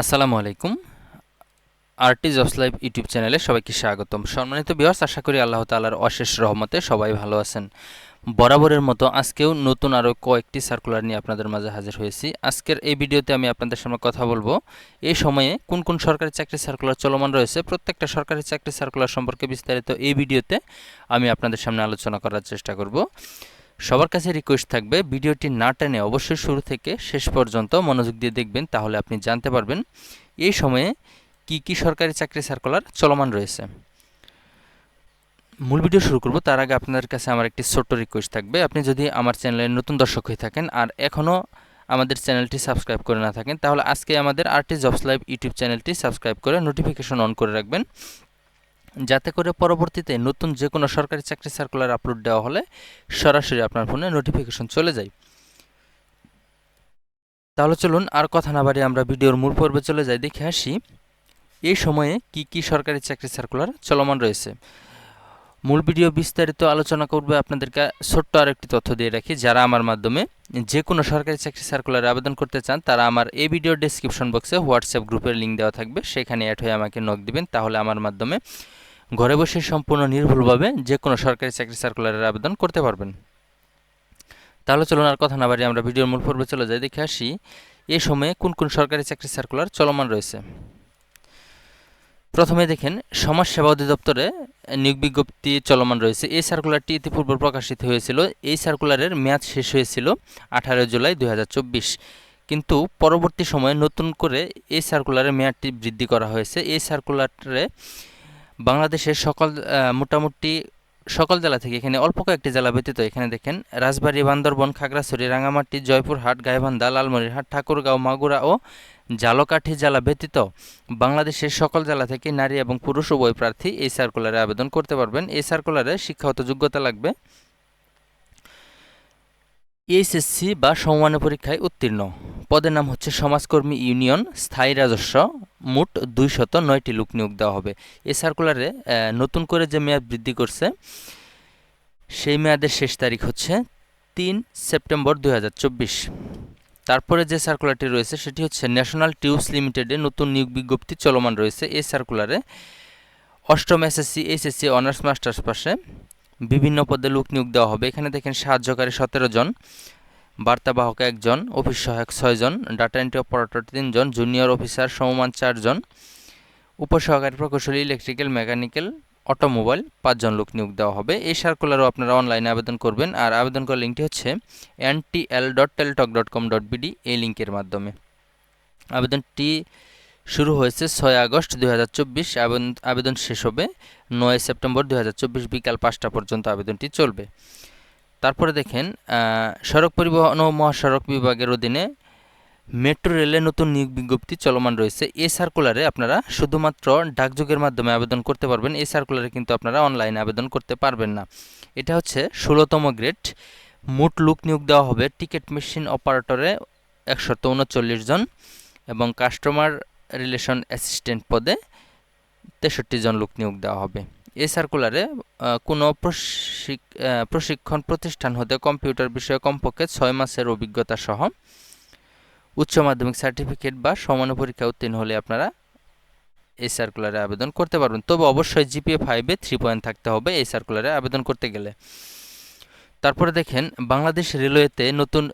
আসসালামু আলাইকুম। RT jobs live YouTube চ্যানেলে সবাইকে স্বাগতম। সম্মানিত বিহার্স আশা করি আল্লাহ তালার অশেষ রহমতে সবাই ভালো আছেন। বরাবরের মতো আজকেও নতুন আরও কয়েকটি সার্কুলার নিয়ে আপনাদের মাঝে হাজির হয়েছি। আজকের এই ভিডিওতে আমি আপনাদের সামনে কথা বলব এই সময়ে কোন কোন সরকারি চাকরি সার্কুলার চলমান রয়েছে, প্রত্যেকটা সরকারি চাকরি সার্কুলার সম্পর্কে বিস্তারিত এই ভিডিওতে আমি আপনাদের সামনে আলোচনা করার চেষ্টা করব। সবার কাছে রিকোয়েস্ট থাকবে, ভিডিওটি না টেনে অবশ্যই শুরু থেকে শেষ পর্যন্ত মনোযোগ দিয়ে দেখবেন, তাহলে আপনি জানতে পারবেন এই সময়ে কি কি সরকারি চাকরি সার্কুলার চলমান রয়েছে। মূল ভিডিও শুরু করব, তার আগে আপনাদের কাছে আমার একটি ছোট্ট রিকোয়েস্ট থাকবে। আপনি যদি আমার চ্যানেলের নতুন দর্শক হয়ে থাকেন আর এখনও আমাদের চ্যানেলটি সাবস্ক্রাইব করে না থাকেন, তাহলে আজকে আমাদের আরটি জবস লাইভ ইউটিউব চ্যানেলটি সাবস্ক্রাইব করে নোটিফিকেশন অন করে রাখবেন। যাতে করে পরবর্তীতে নতুন যে কোনো সরকারি চাকরি সার্কুলার আপলোড দেওয়া হলে সরাসরি আপনার ফোনে নোটিফিকেশন চলে যায়। তাহলে চলুন আর কথা না বাড়িয়ে আমরা ভিডিওর মূল পর্বে চলে যাই। দেখে আসি এই সময়ে কি কি সরকারি চাকরি সার্কুলার চলমান রয়েছে। মূল ভিডিও বিস্তারিত আলোচনা করবে আপনাদেরকে ছোট্ট আর একটি তথ্য দিয়ে রাখি। যারা আমার মাধ্যমে যে কোনো সরকারি চাকরি সার্কুলারে আবেদন করতে চান, তারা আমার এই ভিডিও ডেসক্রিপশন বক্সে হোয়াটসঅ্যাপ গ্রুপের লিঙ্ক দেওয়া থাকবে। সেখানে অ্যাড হয়ে আমাকে নক দিবেন। তাহলে আমার মাধ্যমে ঘরে বসে সম্পূর্ণ নির্ভুলভাবে যে কোনো সরকারি চাকরি সার্কুলারের আবেদন করতে পারবেন। তাহলে চলুন আর কথা না বাড়ি আমরা ভিডিওর মূল পর্বে চলে যাই। দেখে আসি, এ সময়ে কোন কোন সরকারি চাকরি সার্কুলার চলমান রয়েছে। প্রথমে দেখেন, সমাজ সেবা অধিদপ্তরে নিয়োগ বিজ্ঞপ্তি চলমান রয়েছে। এই সার্কুলারটি ইতিপূর্বে প্রকাশিত হয়েছিল। এই সার্কুলারের মেয়াদ শেষ হয়েছিল আঠারো জুলাই দু হাজার চব্বিশ। কিন্তু পরবর্তী সময়ে নতুন করে এই সার্কুলারের মেয়াদটি বৃদ্ধি করা হয়েছে। এই সার্কুলারে বাংলাদেশের সকল মোটামুটি সকল জেলা থেকে এখানে অল্প কয়েকটি জেলা ব্যতীত এখানে দেখেন রাজবাড়ী, বান্দরবন, খাগড়াছড়ি রাঙামাটি জয়পুরহাট, গাইবান্ধা, লালমনিরহাট, ঠাকুরগাঁও, মাগুরা ও জালকাঠি জেলা ব্যতীত বাংলাদেশের সকল জেলা থেকে নারী এবং পুরুষ উভয় প্রার্থী এই সার্কুলারে আবেদন করতে পারবেন। এই সার্কুলারে শিক্ষাগত যোগ্যতা লাগবে। এইচএসসি বা সমমানের পরীক্ষায় উত্তীর্ণ। পদের নাম হচ্ছে সমাজকর্মী ইউনিয়ন, স্থায়ী রাজস্ব, মোট দুইশত নয়টি লোক নিয়োগ দেওয়া হবে। এই সার্কুলারে নতুন করে যে মেয়াদ বৃদ্ধি করছে, সেই মেয়াদের শেষ তারিখ হচ্ছে তিন সেপ্টেম্বর দুই হাজার চব্বিশ। তারপরে যে সার্কুলারটি রয়েছে, সেটি হচ্ছে ন্যাশনাল টিউবস লিমিটেডে নতুন নিয়োগ বিজ্ঞপ্তি চলমান রয়েছে। এই সার্কুলারে অষ্টম এসএসসি এইচএসসি অনার্স মাস্টার্স পাশে বিভিন্ন পদে লোক নিয়োগ দেওয়া হবে। এখানে দেখেন সাহায্যকারী সতেরো জন বার্তাবাহক একজন, অফিস সহায়ক ছয়জন ডাটা এন্ট্রি অপারেটর তিনজন জুনিয়র অফিসার সমমান চারজন উপসহকারী প্রকৌশলী, ইলেকট্রিক্যাল, মেকানিক্যাল, অটোমোবাইল পাঁচজন লোক নিয়োগ দেওয়া হবে। এই সার্কুলারও আপনারা অনলাইনে আবেদন করবেন। আর আবেদন করার লিঙ্কটি হচ্ছে N T L dot Teletalk dot com dot BD, এই লিঙ্কের মাধ্যমে। আবেদনটি শুরু হয়েছে ছয় আগস্ট দু হাজার চব্বিশ। আবেদন আবেদন শেষ হবে নয় সেপ্টেম্বর দুই হাজার চব্বিশ বিকাল পাঁচটা পর্যন্ত আবেদনটি চলবে। তারপরে দেখেন সড়ক পরিবহন ও মহাসড়ক বিভাগের অধীনে মেট্রো রেলে নতুন নিয়োগ বিজ্ঞপ্তি চলমান রয়েছে। এই সার্কুলারে আপনারা শুধুমাত্র ডাকযোগের মাধ্যমে আবেদন করতে পারবেন। এই সার্কুলারে কিন্তু আপনারা অনলাইনে আবেদন করতে পারবেন না। এটা হচ্ছে ষোলোতম গ্রেড। মোট লুক নিয়োগ দেওয়া হবে টিকিট মেশিন অপারেটরে একশত উনচল্লিশ জন এবং কাস্টমার রিলেশন অ্যাসিস্ট্যান্ট পদে তেষট্টি জন লোক নিয়োগ দেওয়া হবে। এই সার্কুলারে কোনো প্রশিক্ষণ প্রতিষ্ঠান হতে কম্পিউটার বিষয়ে কমপক্ষে ছয় মাসের অভিজ্ঞতা সহ উচ্চ মাধ্যমিক সার্টিফিকেট বা সমান পরীক্ষা উত্তীর্ণ হলে আপনারা এই সার্কুলারে আবেদন করতে পারবেন। তবে অবশ্যই জিপিএ ফাইভে থ্রি পয়েন্ট থাকতে হবে এই সার্কুলারে আবেদন করতে গেলে। তারপরে দেখেন, বাংলাদেশ রেলওয়েতে নতুন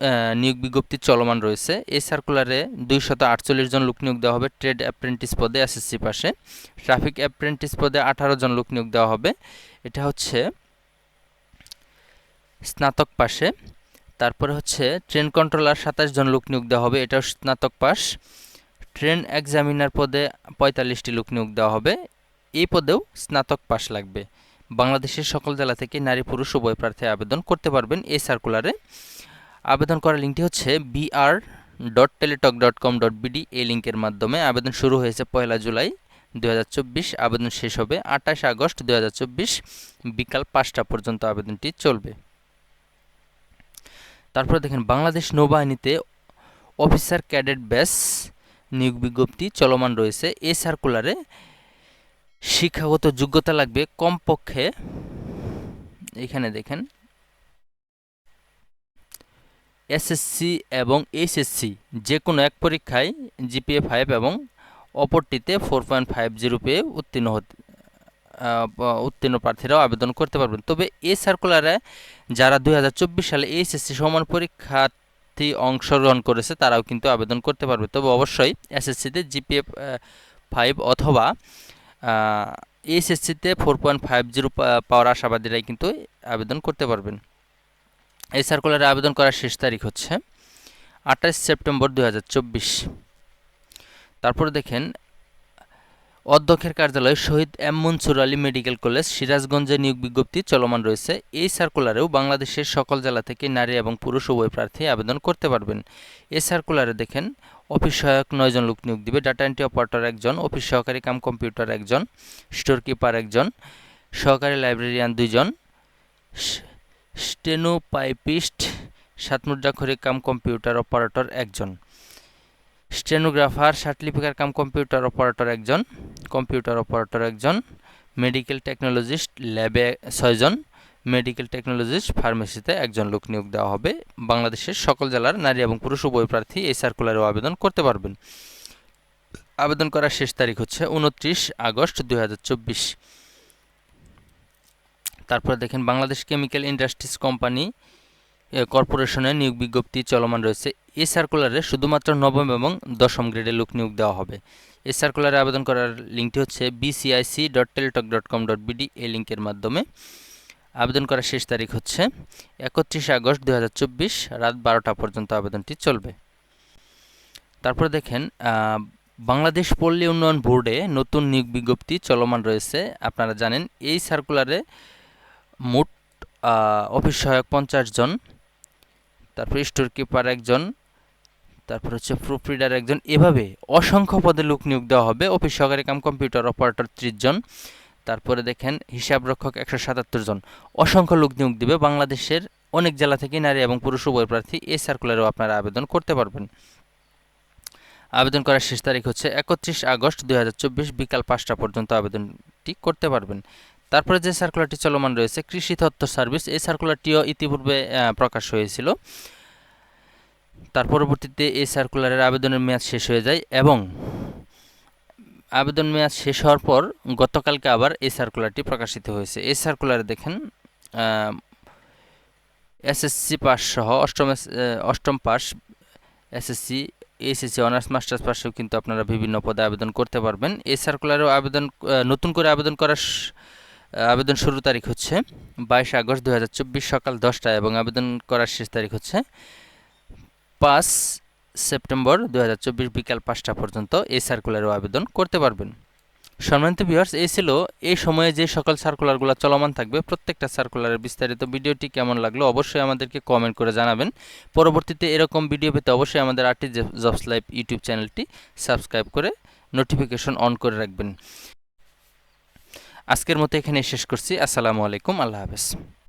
নিয়োগ বিজ্ঞপ্তি চলমান রয়েছে। এই সার্কুলারে দুইশত আটচল্লিশ জন লোক নিয়োগ দেওয়া হবে ট্রেড অ্যাপ্রেন্টিস পদে এসএসসি পাশে। ট্রাফিক অ্যাপ্রেন্টিস পদে আঠারো জন লোক নিয়োগ দেওয়া হবে। এটা হচ্ছে স্নাতক পাশে। তারপরে হচ্ছে ট্রেন কন্ট্রোলার সাতাশ জন লোক নিয়োগ দেওয়া হবে, এটাও স্নাতক পাস ট্রেন এক্সামিনার পদে পঁয়তাল্লিশটি লোক নিয়োগ দেওয়া হবে। এই পদেও স্নাতক পাস লাগবে। বাংলাদেশের সকল জেলা থেকে নারী, পুরুষ উভয় প্রার্থী আবেদন করতে পারবেন এই সার্কুলারে আবেদন করার লিঙ্কটি হচ্ছে BR dot Teletalk dot com dot BD এই লিঙ্কের মাধ্যমে আবেদন শুরু হয়েছে পয়লা জুলাই দুহাজার চব্বিশ। আবেদন শেষ হবে আঠাশ আগস্ট দু হাজার চব্বিশ। বিকাল পাঁচটা পর্যন্ত আবেদনটি চলবে। তারপরে দেখেন, বাংলাদেশ নৌবাহিনীতে অফিসার ক্যাডেট ব্যাস নিয়োগ বিজ্ঞপ্তি চলমান রয়েছে এই সার্কুলারে শিক্ষাগত যোগ্যতা লাগবে কমপক্ষে, এখানে দেখেন এসএসসি এবং এইচএসসি যে কোনো এক পরীক্ষায় জিপিএ ফাইভ এবং অপরটিতে ফোর পয়েন্ট ফাইভ জিরো পেয়ে উত্তীর্ণ হতে উত্তীর্ণ প্রার্থীরাও আবেদন করতে পারবেন। তবে এই সার্কুলারে যারা দুই হাজার চব্বিশ সালে এইচএসসি সমান পরীক্ষার্থী অংশগ্রহণ করেছে, তারাও কিন্তু আবেদন করতে পারবে। তবে অবশ্যই এসএসসিতে জিপিএফ ফাইভ অথবা এইচএসসিতে ফোর পয়েন্ট ফাইভ জিরো পাওয়ার আশাবাদীরাই কিন্তু আবেদন করতে পারবেন। এই সার্কুলারে আবেদন করার শেষ তারিখ হচ্ছে আঠাশ সেপ্টেম্বর দু তারপর দেখেন, অধ্যক্ষের কার্যালয় Shaheed M Mansur Ali medical college, সিরাজগঞ্জে নিয়োগ বিজ্ঞপ্তি চলমান রয়েছে। এই সার্কুলারেও বাংলাদেশের সকল জেলা থেকে নারী এবং পুরুষ উভয় প্রার্থী আবেদন করতে পারবেন। এই সার্কুলারে দেখেন অফিস সহায়ক নয়জন লোক নিয়োগ দিবে। ডাটা এন্ট্রি অপারেটর একজন, অফিস সহকারী কাম কম্পিউটার একজন স্টোর কিপার একজন, সহকারী লাইব্রেরিয়ান দুইজন স্টেনোপাইপিস্ট সাতমুদ্রাক্ষরিক কাম কম্পিউটার অপারেটর একজন স্টেনোগ্রাফার সার্টিফিকার কাম কম্পিউটার অপারেটর একজন কম্পিউটার অপারেটর একজন মেডিকেল টেকনোলজিস্ট ল্যাবে ছয়জন মেডিকেল টেকনোলজিস্ট ফার্মেসিতে একজন লোক নিয়োগ দেওয়া হবে। বাংলাদেশের সকল জেলার নারী এবং পুরুষ উভয় প্রার্থী এই সার্কুলারেও আবেদন করতে পারবেন। আবেদন করার শেষ তারিখ হচ্ছে উনত্রিশ আগস্ট দু হাজার চব্বিশ। তারপরে দেখেন, বাংলাদেশ কেমিক্যাল ইন্ডাস্ট্রিজ কোম্পানি কর্পোরেশনের নিয়োগ বিজ্ঞপ্তি চলমান রয়েছে। এই সার্কুলারে শুধুমাত্র নবম এবং দশম গ্রেডের লোক নিয়োগ দেওয়া হবে। এই সার্কুলারে আবেদন করার লিঙ্কটি হচ্ছে BCIC dot Teletalk dot com dot BD এই লিঙ্কের মাধ্যমে। আবেদন করার শেষ তারিখ হচ্ছে একত্রিশে আগস্ট দুহাজার চব্বিশ, রাত বারোটা পর্যন্ত আবেদনটি চলবে। তারপর দেখেন বাংলাদেশ পল্লী উন্নয়ন বোর্ডে নতুন নিয়োগ বিজ্ঞপ্তি চলমান রয়েছে। আপনারা জানেন, এই সার্কুলারে মোট অফিস সহায়ক পঞ্চাশ জন, তারপর স্টোর কিপার একজন, তারপর হচ্ছে প্রুফ রিডার একজন। এভাবে অসংখ্য পদে লোক নিয়োগ দেওয়া হবে। অফিস সহকারী কাম কম্পিউটার অপারেটর ত্রিশ জন। তারপরে দেখেন হিসাব রক্ষক একশো সাতাত্তর জন। অসংখ্য লোক নিয়োগ দিবে। বাংলাদেশের অনেক জেলা থেকে নারী এবং পুরুষ উভয় প্রার্থী এই সার্কুলারেও আপনারা আবেদন করতে পারবেন। আবেদন করার শেষ তারিখ হচ্ছে একত্রিশ আগস্ট দুই হাজার চব্বিশ বিকাল পাঁচটা পর্যন্ত আবেদনটি করতে পারবেন। তারপরে যে সার্কুলারটি চলমান রয়েছে, কৃষি তথ্য সার্ভিস, এই সার্কুলারটিও ইতিপূর্বে প্রকাশ হয়েছিল। তার পরবর্তীতে এই সার্কুলারের আবেদনের মেয়াদ শেষ হয়ে যায় এবং আবেদন মেয়াদ শেষ হওয়ার পর গতকালকে আবার এই সার্কুলারটি প্রকাশিত হয়েছে। এই সার্কুলারে দেখেন এসএসসি পাস সহ অষ্টম অষ্টম pass SSC SSC honours masters পাশেও কিন্তু আপনারা বিভিন্ন পদে আবেদন করতে পারবেন। এই সার্কুলারেও আবেদন নতুন করে আবেদন করার আবেদন শুরু তারিখ হচ্ছে বাইশে আগস্ট দু হাজার চব্বিশ সকাল দশটায় এবং আবেদন করার শেষ তারিখ হচ্ছে পাঁচ সেপ্টেম্বর দুহাজার চব্বিশ বিকাল পাঁচটা পর্যন্ত এই সার্কুলারও আবেদন করতে পারবেন। সম্মানিত ভিউয়ার্স এই ছিল এই সময়ে যে সকল সার্কুলারগুলো চলমান থাকবে, প্রত্যেকটা সার্কুলারের বিস্তারিত ভিডিওটি কেমন লাগল অবশ্যই আমাদেরকে কমেন্ট করে জানাবেন। পরবর্তীতে এরকম ভিডিও পেতে অবশ্যই আমাদের আর্টি জবস লাইভ ইউটিউব চ্যানেলটি সাবস্ক্রাইব করে নোটিফিকেশন অন করে রাখবেন। আজকের মতো এখানে শেষ করছি। আসসালামু আলাইকুম। আল্লাহ হাফেজ।